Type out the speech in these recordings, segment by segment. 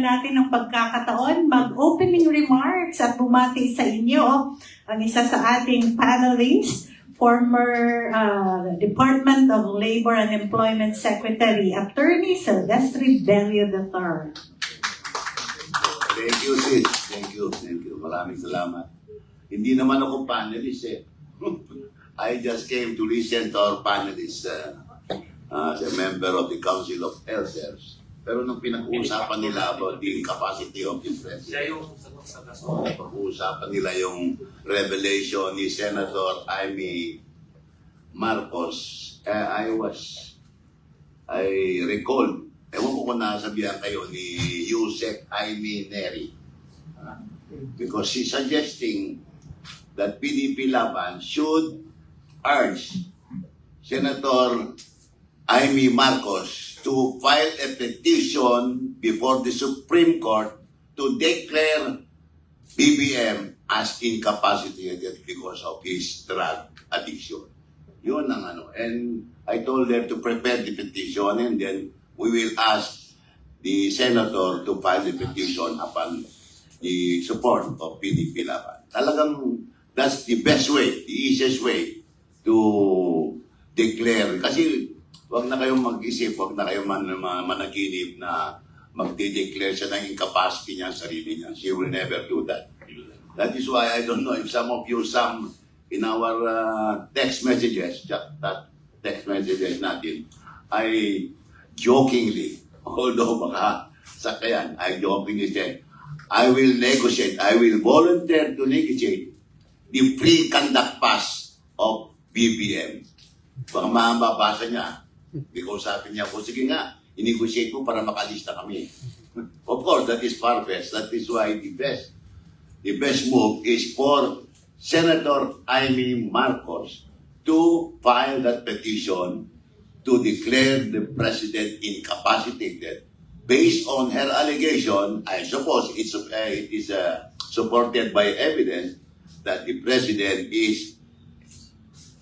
natin ng pagkakataon mag-opening remarks at bumati sa inyo ang isa sa ating panelists, former uh, Department of Labor and Employment Secretary, Attorney Silvestre Bello III. Thank you, sis. Thank you, thank you. Maraming salamat. Hindi naman ako panelist eh. I just came to listen to our panelists uh, as a member of the Council of Elders. Pero nung pinag-uusapan nila about the capacity of the president, yung pag-uusapan nila yung revelation ni Senator Amy Marcos, eh, I was, I recall, ewan ko kung nasabihan kayo ni Yusek Amy Neri. Because she's suggesting that PDP Laban should urge Senator Amy Marcos to file a petition before the Supreme Court to declare BBM as incapacitated because of his drug addiction. Yun ang ano. And I told her to prepare the petition and then we will ask the senator to file the petition upon the support of PDP Laban. Talagang that's the best way, the easiest way to declare. Kasi wag na kayong mag-isip, wag na kayong man, man, managinip na magde-declare siya ng incapacity niya sa sarili niya. She will never do that. That is why I don't know if some of you, some in our uh, text messages, that text messages natin, I jokingly, although baka sakayan, I jokingly said, I will negotiate, I will volunteer to negotiate the free conduct pass of BBM. Baka mababasa niya. Because sabi niya po, sige nga, i-negotiate mo para makalista kami. of course, that is far-fetched. That is why the best the best move is for Senator Amy Marcos to file that petition to declare the president incapacitated based on her allegation. I suppose it's uh, it is uh, supported by evidence that the president is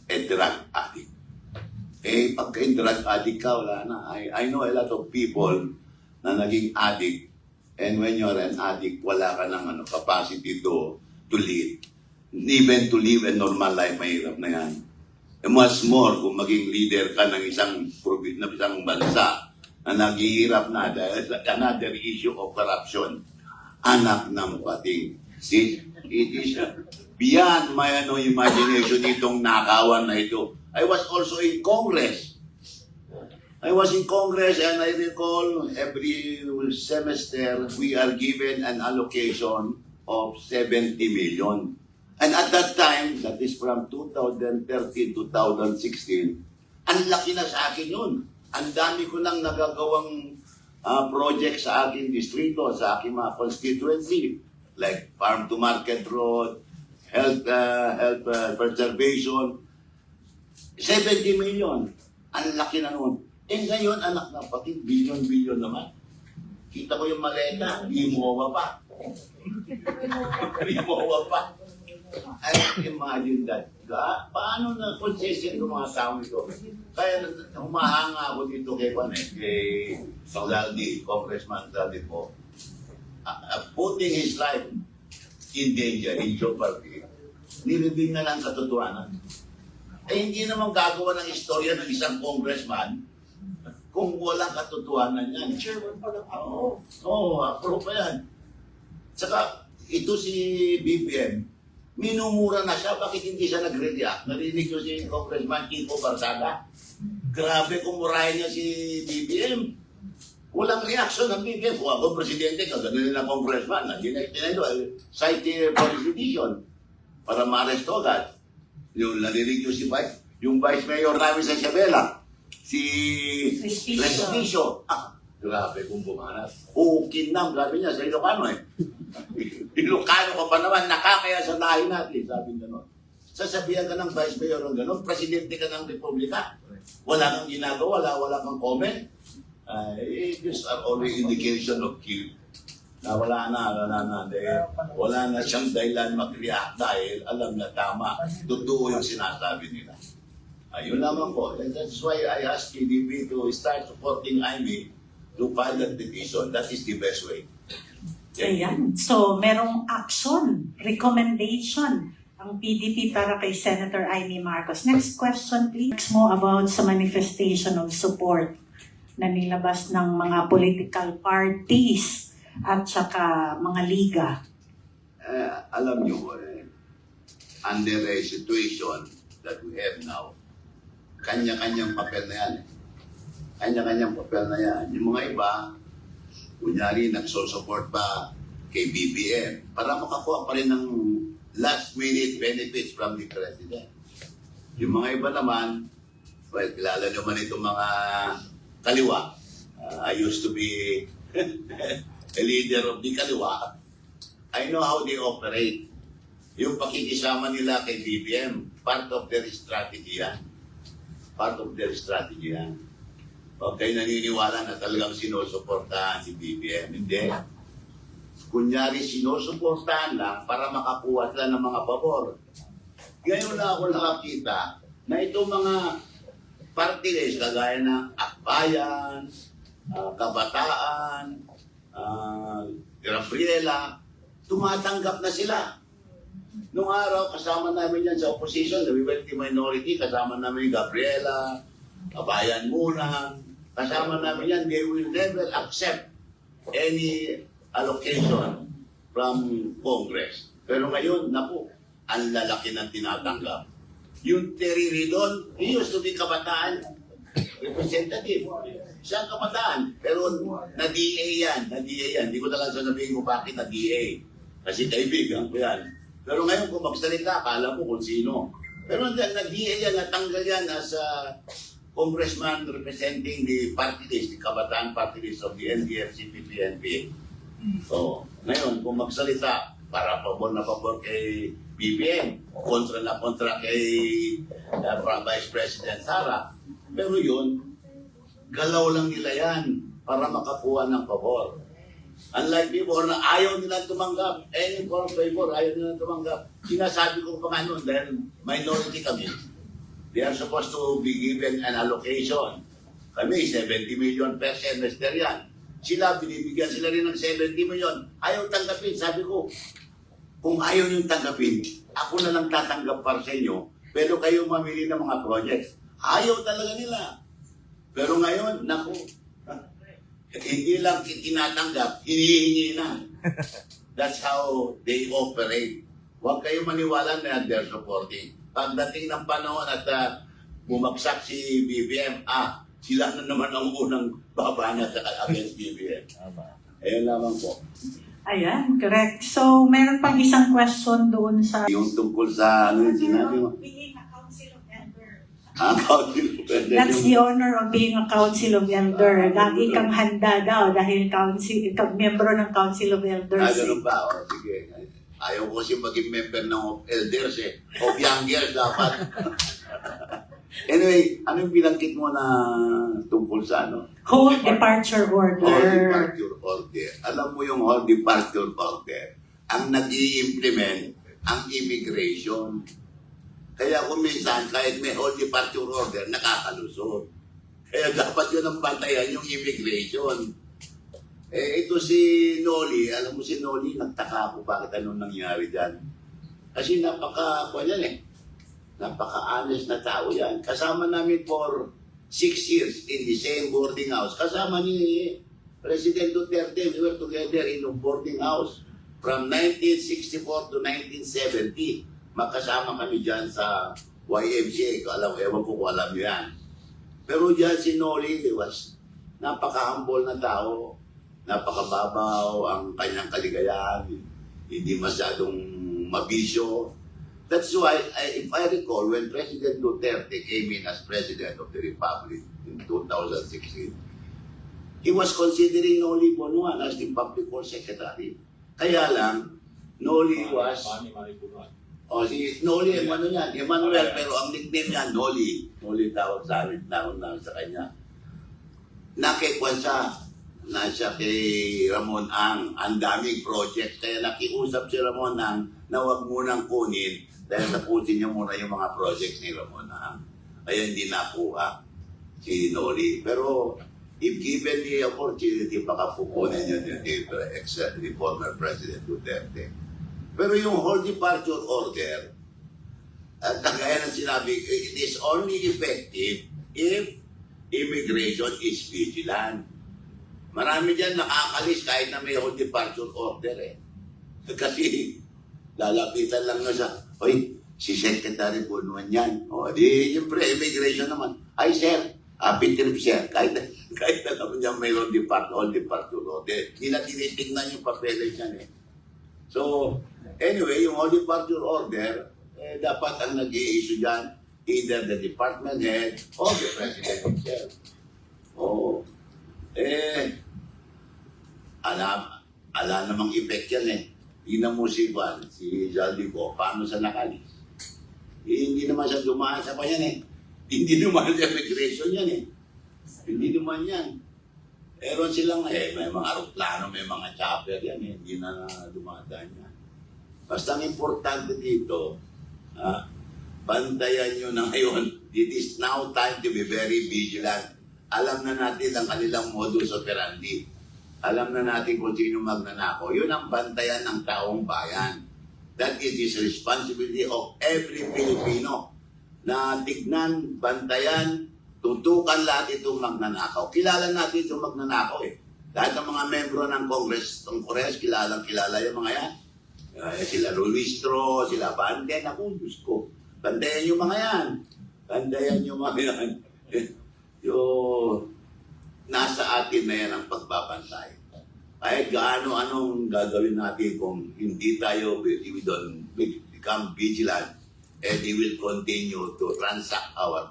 a drug addict. Eh, pagka drug addict ka, wala na. I, I know a lot of people na naging addict And when you're an addict, wala ka ng ano, capacity to, to lead. Even to live a normal life, mahirap na yan. And much more kung maging leader ka ng isang, ng isang bansa na naghihirap na dahil another issue of corruption. Anak ng pating. See, it is beyond my ano, imagination itong nakawan na ito. I was also in Congress. I was in Congress and I recall every semester we are given an allocation of 70 million. And at that time, that is from 2013 to 2016, ang laki na sa akin yun. Ang dami ko nang nagagawang ah, project sa aking distrito, sa aking mga constituency, like farm to market road, health, ah, health ah, preservation, 70 million. Ang laki na nun. Eh ngayon, anak na pati, billion-billion naman. Kita mo yung maleta, limowa pa. limowa pa. I can imagine that. Ga, paano na concession ng mga tao ito? Kaya humahanga ako dito kay Juan eh, kay Saldi, Congressman Saldi po. Uh, uh, putting his life in danger, in jeopardy, nilibing na lang katotohanan. Eh hindi naman gagawa ng istorya ng isang congressman kung walang katotohanan yan. Chairman pa lang ako. Oo, oh, approve pa yan. Saka, ito si BBM, minumura na siya, bakit hindi siya nag-react? Narinig ko si Congressman Kiko Barsada. Grabe kumurahin niya si BBM. Walang reaction ng BBM. Kung ako presidente, kaganoon na congressman. Dinect na ito, cite for sedition para ma-arresto agad. Yung narinig ko si Vice, yung Vice Mayor namin sa Isabela, si Respicio. Ah, grabe kung bumanat. Ukin na, sabi niya sa Ilocano eh. Ilocano ka pa naman, nakakaya sa lahi natin, sabi niya nun. Sasabihan ka ng Vice Mayor ng gano'n, Presidente ka ng Republika. Wala kang ginagawa, wala, wala kang comment. Ay, these are only indication of guilt. Na wala na, wala na, dahil wala na siyang dahilan mag-react dahil alam na tama. Totoo yung sinasabi nila. Ayun naman po. And that's why I asked PDP to start supporting IME to file that petition. That is the best way. Ayan. So, merong action, recommendation ang PDP para kay Senator Amy Marcos. Next question, please. Mo about sa manifestation of support na nilabas ng mga political parties at saka mga liga. Eh, alam nyo, eh, under a situation that we have now, kanya-kanyang papel na yan. eh. Kanya-kanyang papel na yan. Yung mga iba, kunyari, nagsosupport pa kay BBM para makakuha pa rin ng last minute benefits from the president. Yung mga iba naman, well, kilala naman itong mga kaliwa. Uh, I used to be a leader of the kaliwa. I know how they operate. Yung pakikisama nila kay BBM, part of their strategy yan. Part of their strategy yan. Huwag kayo naniniwala na talagang sinusuportahan si BBM. Hindi. Kunyari, sinusuportahan lang para makakuha sila ng mga pabor. Ngayon na ako nakakita na itong mga party list, kagaya ng Akbayan, ah, Kabataan, uh, Gabriela, tumatanggap na sila. Nung araw, kasama namin yan sa opposition, went to minority, kasama namin Gabriela, Kabayan muna, kasama namin yan, they will never accept any allocation from Congress. Pero ngayon, naku, ang lalaki ng tinatanggap. Yung Terry Ridon, he used to be kabataan representative. Siya ang kabataan. Pero na-DA yan, na-DA yan. Hindi ko na lang sasabihin ko bakit na-DA. Kasi kaibigan ko yan. Pero ngayon kung magsalita, akala mo kung sino. Pero na-DA yan, natanggal yan as a congressman representing the party list, the kabataan party list of the NDFCP PNP. So, ngayon, kung magsalita, para pabor na pabor kay BBM, kontra na kontra kay uh, Vice President Sara. Pero yun, galaw lang nila yan para makakuha ng pabor. Unlike before na ayaw nila tumanggap, any for favor, ayaw nila tumanggap. Sinasabi ko pa nga noon, dahil minority kami, they are supposed to be given an allocation. Kami, 70 million per semester yan. Sila, binibigyan sila rin ng 70 million. Ayaw tanggapin. Sabi ko, kung ayaw niyong tanggapin, ako na lang tatanggap para sa inyo, pero kayo mamili ng mga projects. Ayaw talaga nila. Pero ngayon, naku, hindi lang tinatanggap, hinihingi na. That's how they operate. Huwag kayo maniwala na they're supporting. Pagdating ng panahon at uh, bumagsak si BBM, ah, sila na naman ang unang babanat sa against BBM. Ayun lamang po. Ayan, correct. So, meron pang isang question doon sa... Yung tungkol sa, ano yung sinabi mo? Being a council of elder. Ah, council president. That's the honor of being a council of elder. Lagi kang handa daw dahil council, ikaw, membro ng council of elders. Ah, ganun ba? O, sige. Ayaw ko kasi maging member ng elders eh. Of youngers dapat. anyway, ano yung binangkit mo na tungkol sa ano? Hold departure Hold order. departure order. Alam mo yung hold departure order, ang nag implement ang immigration. Kaya kung minsan, kahit may hold departure order, nakakalusot. Kaya dapat yun ang bantayan yung immigration. Eh, ito si Noli, alam mo si Noli, nagtaka ako bakit anong nangyari dyan. Kasi napaka, kung yan eh, napaka-honest na tao yan. Kasama namin for six years in the same boarding house. Kasama ni President Duterte, we were together in a boarding house from 1964 to 1970. Magkasama kami dyan sa YMCA. Alam, ewan ko kung alam niyo yan. Pero dyan si Noli was napaka-humble na tao. Napakababaw ang kanyang kaligayahan. Hindi masyadong mabisyo. That's why, I, if I recall, when President Duterte came in as President of the Republic in 2016, he was considering Noli Bonuan as the Public Works Secretary. Kaya lang, Noli was, o si Noli, ano yan, Emmanuel, pero ang nickname niya, Noli. Noli tawag sa amin, tawag namin sa kanya. Nakikwan siya, na siya kay Ramon Ang, ang daming projects, kaya nakiusap si Ramon Ang na huwag munang kunin dahil tapusin niya muna yung mga projects ni Ramon Ang. Kaya hindi nakuha si Noli. Pero if given the opportunity, baka pupunin yun yung former President Duterte. Pero yung whole departure order, at kagaya ng sinabi, it is only effective if immigration is vigilant. Marami dyan nakakalis kahit na may whole departure order eh. Kasi lalapitan lang na siya, Oy, si Secretary Bunuan yan. O, di, siyempre, immigration naman. Ay, sir, happy trip, sir. Kahit, kahit naman niya mayroon departure, all departure order. Hindi na tinitignan yung papeles niyan eh. So, anyway, yung all departure order, eh, dapat ang nag issue dyan, either the department head or the president himself. Oo. Eh, alam, alam namang effect yan eh. Tingnan mo si Juan, si Zaldico, paano sa nakalis. Eh, hindi naman siya dumaan sa pa yan eh. Hindi dumaan sa immigration yan eh. Hindi naman yan. Meron silang, eh, may mga aeroplano, may mga chopper yan eh. Hindi na dumadaan yan. Basta ang importante dito, ah, bantayan nyo na ngayon. It is now time to be very vigilant. Alam na natin ang kanilang modus operandi. Alam na natin kung sino magnanako. Yun ang bantayan ng taong bayan. That is the responsibility of every Filipino na tignan, bantayan, tutukan lahat itong magnanakaw. Kilala natin itong magnanakaw eh. Lahat ng mga membro ng Congress, ng Congress, kilalang kilala yung mga yan. Eh, sila Luistro, sila Bande, naku, Diyos ko. Bandayan yung mga yan. Bandayan yung mga yan. yung nasa atin na yan ang pagbabantay. Kahit gaano anong gagawin natin kung hindi tayo, we, don't become vigilant, and we will continue to ransack our,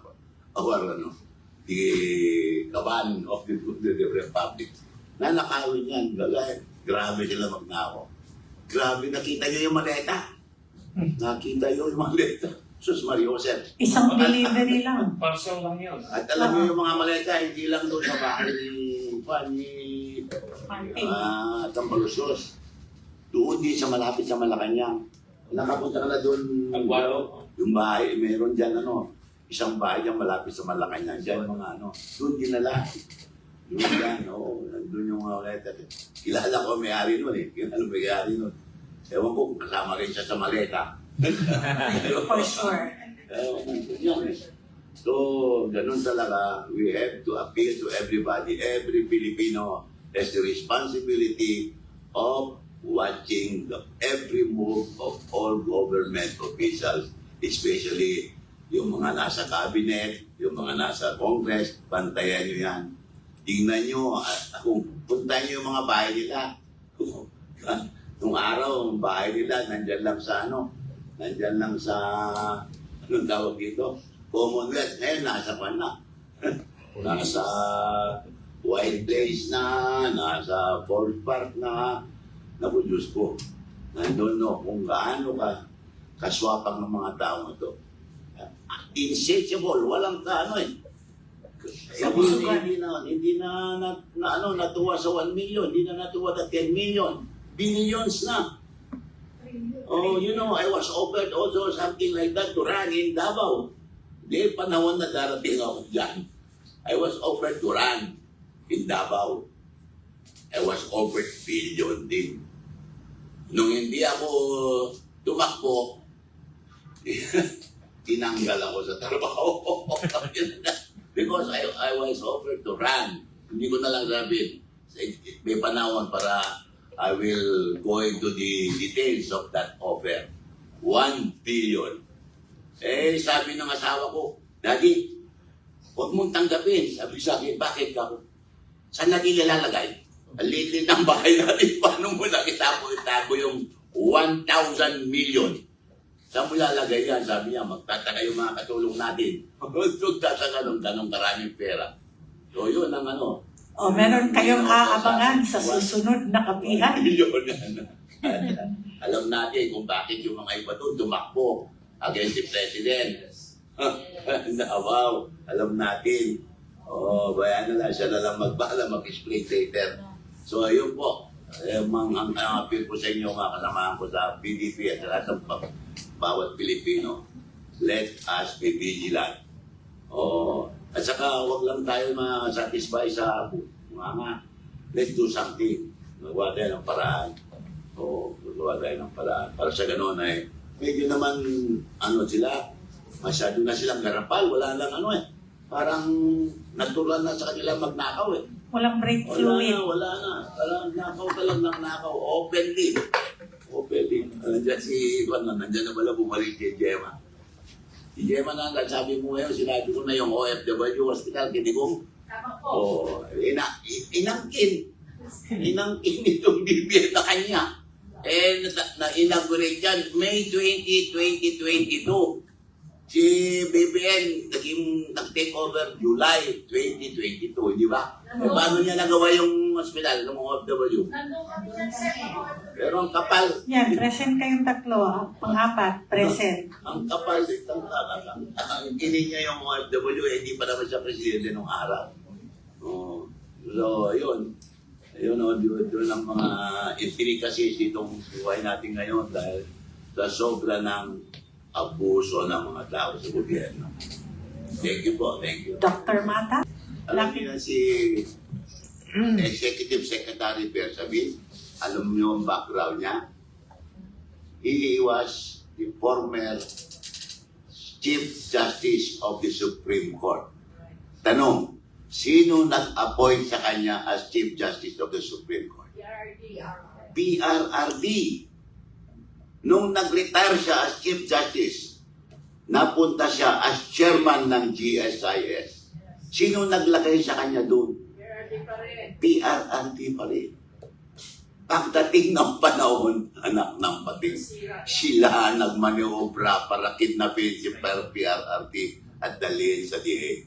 our ano, the kaban of the, the, the Republic. Nanakawin yan, gagay. Grabe sila magnakaw. Grabe, nakita niyo yung maleta. Nakita niyo yung maleta. Sus Mario Joseph. Isang delivery lang. Parcel lang yun. At alam niyo yung mga maleta, hindi lang doon sa bahay ni Juan, ni Martin. ah, Tambalusos. Doon din sa malapit sa Malacanang. Nakapunta ka na doon. Aguado. Yung bahay, meron dyan ano, isang bahay dyan malapit sa Malacanang. Dyan mga ano, doon dinala. Doon dyan, oo, nandun yung mga maleta. Kilala ko may-ari nun eh. Kilala may-ari nun. Ewan ko kung kasama rin siya sa maleta. For sure. Eh, nandun yan eh. So, ganun talaga, we have to appeal to everybody, every Filipino has the responsibility of watching the every move of all government officials, especially yung mga nasa cabinet, yung mga nasa Congress, bantayan nyo yan. Tingnan nyo, at kung puntahan nyo yung mga bahay nila, nung araw, ang bahay nila, nandyan lang sa ano, nandyan lang sa, anong tawag dito? Commonwealth. Ngayon, nasa pa na. nasa White Place na, nasa Fort Park na, naku Diyos ko, nandun no, kung gaano ka kaswapang ng mga tao ito. Insatiable, walang ka ano eh. Hindi, hindi na, hindi na, na, na, ano, natuwa sa 1 million, hindi na natuwa sa 10 million. Billions na. Oh, you know, I was offered also something like that to run in Davao. Di panahon na darating ako dyan. I was offered to run in Davao. I was offered billion din. Nung hindi ako tumakbo, tinanggal ako sa trabaho. Because I, I was offered to run. Hindi ko na lang sabihin. May panahon para I will go into the details of that offer. One billion. Eh, sabi ng asawa ko, Daddy, huwag mong tanggapin. Sabi sa akin, bakit ka? Saan natin ilalagay? Ang liit ng bahay natin. Paano mo nakitapo itago yung 1,000 million? Saan mo lalagay yan? Sabi niya, magtataka yung mga katulong natin. Magtataka ng ganong karaming pera. So yun ang ano. O, Oh, meron kayong aabangan sa susunod na kapihan. Yun yan. Alam natin kung bakit yung mga iba doon tumakbo against the president. na wow, alam natin. Oh, bayan na lang, siya na lang magbahala, mag-explain later. So, ayun po. Eh, mang, ang, ang appeal ko sa inyo, mga kasamahan ko sa PDP at lahat ng ba- bawat Pilipino, let us be vigilant. Oh, At saka wag lang tayo ma-satisfy sa mga let's do something. Magawa tayo ng paraan. Oo, magawa tayo ng paraan. Para sa gano'n ay medyo naman ano sila, masyado na silang garapal. Wala lang ano eh. Parang natural na sa kanila magnakaw eh. Walang Wala breakthrough na, eh. wala na. Parang nakaw ka lang ng nakaw. Openly. Openly. Nandiyan si, ano, nandiyan na pala bumalik si Gemma. Si Gemma na sabi mo ngayon, sinabi ko na yung OFW Hospital, Kitigong. Tama po. Oh, ina, inangkin. Inangkin itong DBM na kanya. Eh, na, na inaugurate yan May 20, 2022. Si BBN naging nag-take over July 2022, di ba? Eh, paano niya nagawa yung hospital ng OFW? Sa Pero ang kapal, Yan, present kayong tatlo. ah. Pang-apat, present. ang kapal din ng talagang. Ang kinin niya yung OFW, eh, hindi pa naman siya presidente nung araw. Oh, so, yun. Yun, oh, yun, yun ang mga intricacies itong buhay natin ngayon dahil sa sobra ng abuso ng mga tao sa gobyerno. Thank you po, thank you. Dr. Mata? Alam niyo na si Executive Secretary Persabil, alam niyo ang background niya? He was the former Chief Justice of the Supreme Court. Tanong, sino nag-appoint sa kanya as Chief Justice of the Supreme Court? PRRD. Nung nag-retire siya as Chief Justice, napunta siya as Chairman ng GSIS. Sino naglagay sa kanya doon? PRRD pa rin. Pagdating ng panahon, anak ng pating, sila nagmaniobra para kidnapin si PRRD at dalhin sa DA.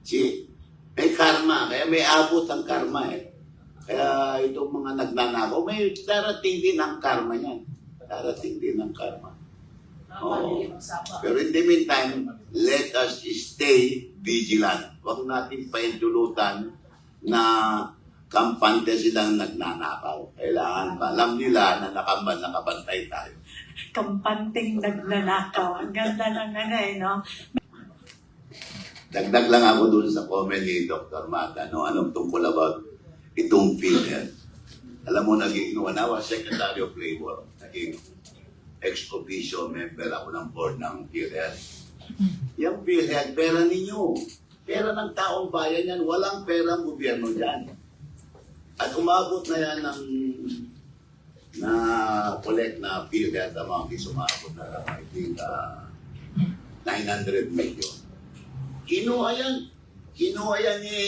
Si, may karma, kaya may abot ang karma eh. Kaya itong mga nagnanakaw, may darating din ang karma niyan. Darating din ang karma. Oo. Pero in the meantime, let us stay vigilant. Huwag natin paintulutan na kampante silang nagnanakaw. Kailangan pa. Alam nila na nakaban, nakabantay tayo. Kampanting nagnanakaw. Ang ganda ng ano eh, no? Dagdag lang ako dun sa comment ni Dr. Mata. No? Anong tungkol about itong PhilHealth? Alam mo, naging, when I was Secretary of Labor, naging ex officio member ako ng board ng PhilHealth. Yung PhilHealth, pera ninyo. Pera ng taong bayan yan. Walang pera ng gobyerno dyan. At umabot na yan ng na collect na PhilHealth amount is umabot na lang, I think, ah, 900 million. Kinuha yan. Kinuha yan ni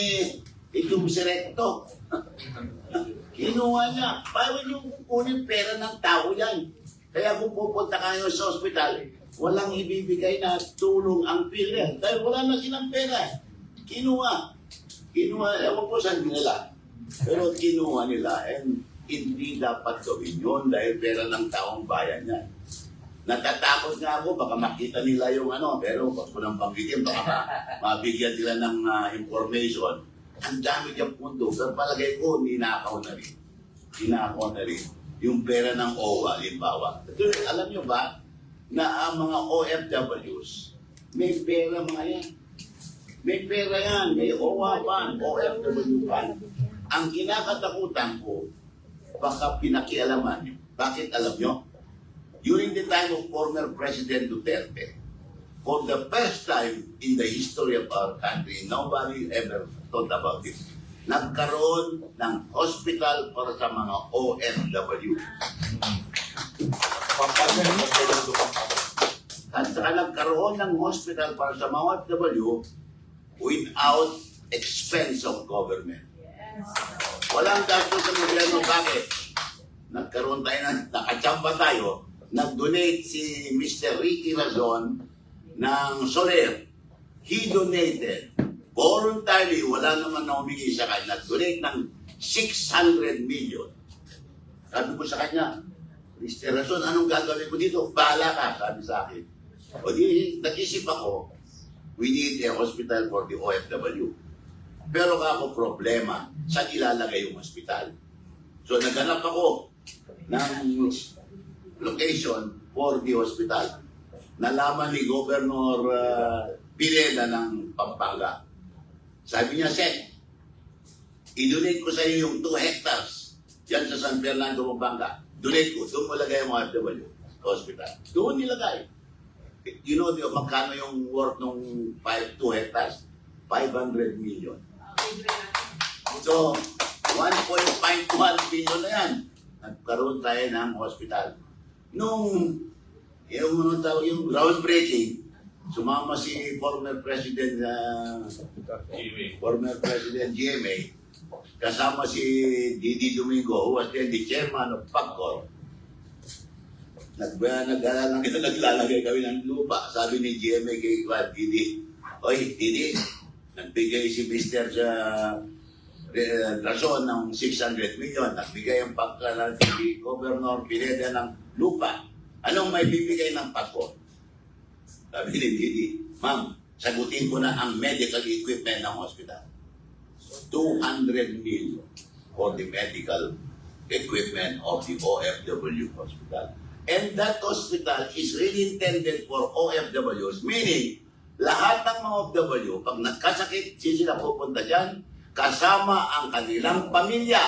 itong si Recto. Kinuha niya. Paano niyo kukunin pera ng tao yan? Kaya kung pupunta kayo sa ospital, walang ibibigay na tulong ang PhilHealth. Dahil wala na silang pera. Kinuha. Kinuha. Ewan ko saan nila. Pero kinuha nila. And hindi dapat gawin yun dahil pera ng taong bayan yan. Natatakot nga ako, baka makita nila yung ano, pero pag ko nang banggitin, baka ma- mabigyan sila ng ah, information. Ang dami diyang pundo, pero palagay ko, ninakaw na rin. Ninakaw na rin. Yung pera ng OWA, limbawa. Ito, alam nyo ba, na ang mga OFWs, may pera mga yan. May pera yan, may OWA pa, OFW pa. Ang kinakatakutan ko, baka pinakialaman nyo. Bakit alam nyo? during the time of former President Duterte, for the first time in the history of our country, nobody ever thought about this. Nagkaroon ng hospital para sa mga OFW. At saka nagkaroon ng hospital para sa mga OFW without expense of government. Walang gastos sa gobyerno. Bakit? Nagkaroon tayo ng, nakachamba tayo, nag-donate si Mr. Ricky Razon ng Soler. He donated voluntarily, wala naman na humingi sa kanya, nag-donate ng 600 million. Sabi ko sa kanya, Mr. Razon, anong gagawin ko dito? Bahala ka, sabi sa akin. O di, nag-isip ako, we need a hospital for the OFW. Pero ako problema, saan ilalagay yung hospital? So naghanap ako ng location for the hospital. Nalaman ni Governor uh, Pineda ng Pampanga Sabi niya, Seth, i-donate ko sa iyo yung 2 hectares yan sa San Fernando, Pampanga. Donate ko, doon mo lagay ang mga FW hospital. Doon nilagay. You know, di, magkano yung worth ng 5, 2 hectares? 500 million. So, 1.51 billion na yan. Nagkaroon tayo ng hospital. Nung, yung, tawag, yung groundbreaking, sumama si former President, uh, former President GMA, kasama si Didi Domingo, who was then the chairman of PAGCOR. Nag, nag, nag, naglalagay kami ng lupa. Sabi ni GMA kay Kwad, Didi, Oy, Didi, nagbigay si Mr. sa eh, rason ng 600 million. Nagbigay ang pagkalan si Governor Pineda ng lupa. Anong may bibigay ng PAGCOR? Sabi ni Didi, Ma'am, sagutin ko na ang medical equipment ng hospital. 200 million for the medical equipment of the OFW hospital. And that hospital is really intended for OFWs, meaning lahat ng mga OFW, pag nagkasakit, sila pupunta dyan, kasama ang kanilang pamilya,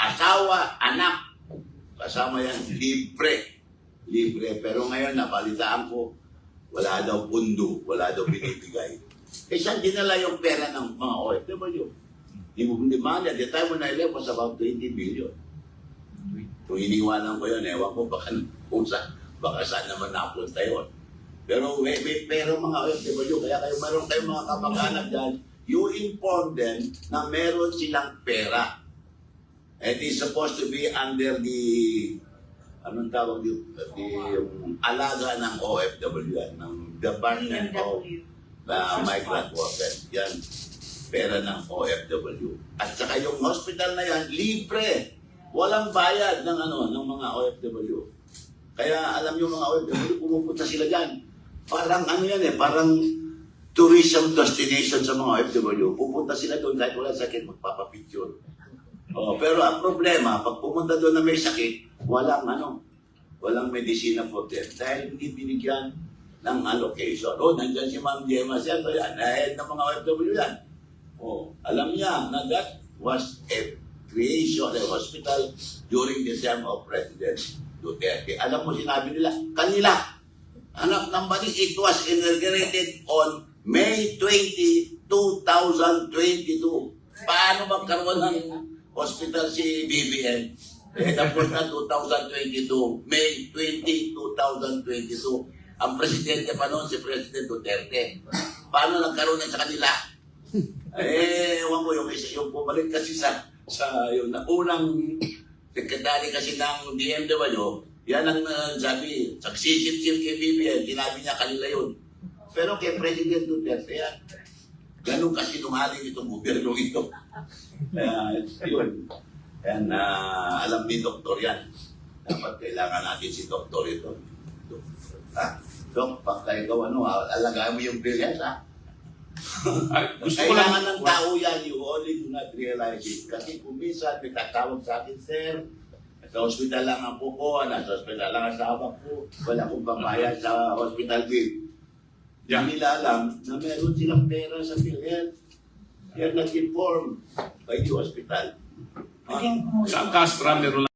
asawa, anak, kasama yan, libre. Libre. Pero ngayon, nabalitaan ko, wala daw pundo, wala daw binibigay. Eh, saan dinala yung pera ng mga OFW? Di mo demand, at the time when I left was about 20 billion. Kung iniwanan ko yun, ewan ko baka kung saan, baka saan naman napunta yun. Pero may, may pero mga OFW, kaya kayo meron kayong mga kamag-anak dyan, you inform them na meron silang pera. It is supposed to be under the anong tawag yung, yung alaga ng OFW yan, ng Department of uh, Migrant Workers. Yan, pera ng OFW. At saka yung hospital na yan, libre. Walang bayad ng ano ng mga OFW. Kaya alam yung mga OFW, pumupunta sila dyan. Parang ano yan eh, parang tourism destination sa mga OFW. Pupunta sila doon kahit wala sakit, magpapapicture. Oh, pero ang problema, pag pumunta doon na may sakit, walang ano, walang medicina for them. Dahil hindi binigyan ng allocation. Oh, nandyan si Ma'am Gemma so yan, ahead ng mga OFW yan. Oh, alam niya na that was a creation, a hospital during the term of President Duterte. Alam mo, sinabi nila, kanila, anak ng bali, it was inaugurated on May 20, 2022. Paano magkaroon ng hospital si BBM? Eh, tapos na 2022, May 20, 2022. Ang presidente pa noon si President Duterte. Paano nagkaroon na sa kanila? Eh, ewan ko yung isa, yung bumalik kasi sa, sa yung na- unang sekretary kasi ng DMW, yan ang uh, sabi, sagsisip-sip kay BBM, sinabi niya kanila yun. Pero kay President Duterte yan, ganun kasi numaling itong gobyerno ito. Kaya, yun. Yan, ah, alam ni Doktor yan. Dapat kailangan natin si Doktor ito. Ha? Dok, pagka ikaw ano, ah, alagaan mo yung brilliance, ha? Ay, gusto ko lang, Kailangan ng tao yan, you only do not realize it. Kasi kung minsan, may tatawag sa akin, sir, sa hospital lang ang po ko, nasa hospital lang ang asawa ko, wala akong pambayad sa hospital bill. Yeah. Hindi nila alam na meron silang pera sa PhilHealth. They are not informed by the hospital. Castra, meron